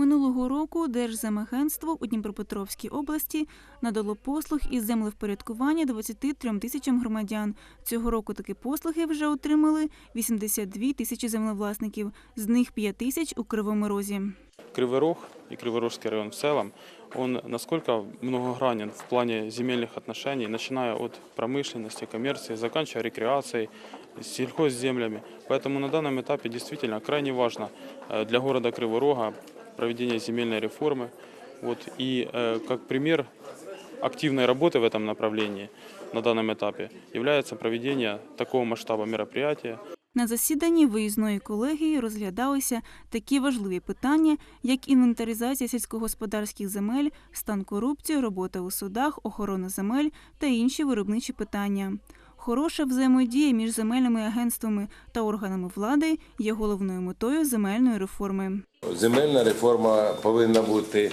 Минулого року Держземагентство у Дніпропетровській області надало послуг із землевпорядкування 23 тисячам громадян. Цього року такі послуги вже отримали 82 тисячі землевласників, з них 5 тисяч у Кривому Розі. Кривый Рог и Криворожский район в целом, он насколько многогранен в плане земельных отношений, начиная от промышленности, коммерции, заканчивая рекреацией, сельхозземлями. Поэтому на данном этапе действительно крайне важно э, для города Кривого Рога проведение земельной реформы. Вот, и э, как пример активной работы в этом направлении на данном этапе является проведение такого масштаба мероприятия, На засіданні виїзної колегії розглядалися такі важливі питання, як інвентаризація сільськогосподарських земель, стан корупції, робота у судах, охорона земель та інші виробничі питання. Хороша взаємодія між земельними агентствами та органами влади є головною метою земельної реформи. Земельна реформа повинна бути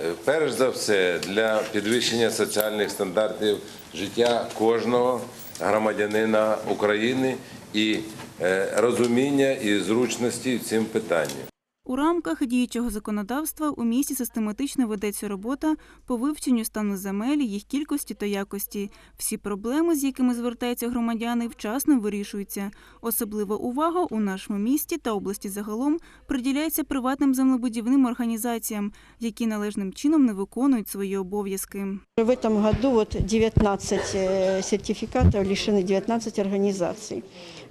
е, перш за все для підвищення соціальних стандартів життя кожного громадянина України і е, розуміння і зручності цим питанні. У рамках діючого законодавства у місті систематично ведеться робота по вивченню стану земель, їх кількості та якості. Всі проблеми, з якими звертаються громадяни, вчасно вирішуються. Особлива увага у нашому місті та області загалом приділяється приватним землебудівним організаціям, які належним чином не виконують свої обов'язки. В этом году вот 19 э, сертификатов лишены 19 организаций.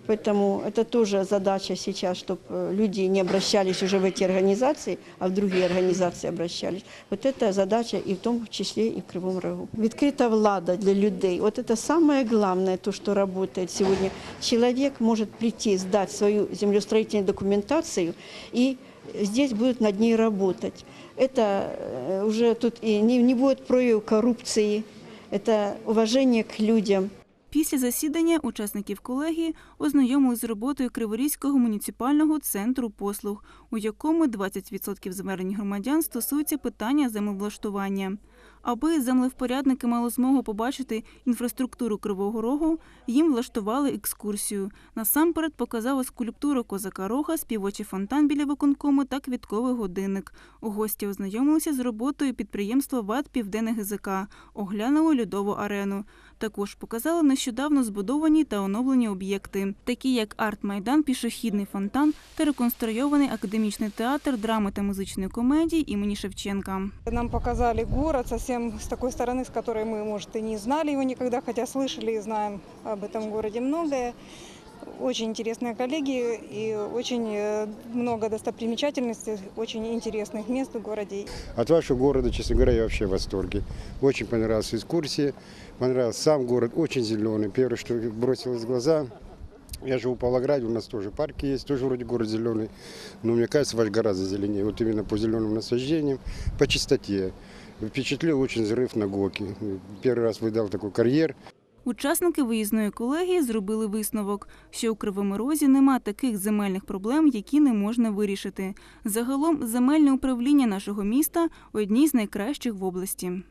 Поэтому это тоже задача сейчас, чтобы люди не обращались уже в эти организации, а в другие организации обращались. Вот это задача и в том числе и в Кривом Рогу. Відкрита влада для людей. Вот это самое главное, то, что работает сегодня. Человек может прийти, сдать свою землеустроительную документацию и здесь будут над ней работать. Это э, уже тут и не, не будет проявов коррупции, это уважение к людям. Після засідання учасників колегії ознайомили з роботою Криворізького муніципального центру послуг, у якому 20% звернень громадян стосуються питання землевлаштування. Аби землевпорядники мали змогу побачити інфраструктуру Кривого Рогу, їм влаштували екскурсію. Насамперед показали скульптуру козака Рога, співочий фонтан біля виконкому та квітковий годинник. У Гості ознайомилися з роботою підприємства ВАД Південне ГЗК, оглянули льодову арену. Також показали нещодавно збудовані та оновлені об'єкти, такі як арт-майдан, пішохідний фонтан та реконструйований академічний театр драми та музичної комедії імені Шевченка. Нам показали город совсем с такой стороны, с которой мы, может, и не знали его никогда, хотя слышали и знаем об этом городе многое. Очень интересные коллеги и очень э, много достопримечательностей, очень интересных мест в городе. От вашего города, честно говоря, я вообще в восторге. Очень понравилась экскурсия, понравился сам город, очень зеленый. Первое, что бросилось в глаза, я живу в Павлограде, у нас тоже парки есть, тоже вроде город зеленый. Но мне кажется, ваш гораздо зеленее. Вот именно по зеленым насаждениям, по чистоте. Впечатлил очень взрыв на Гоке. Первый раз выдал такой карьер. Учасники виїзної колегії зробили висновок, що у Кривому Розі нема таких земельних проблем, які не можна вирішити. Загалом земельне управління нашого міста одні з найкращих в області.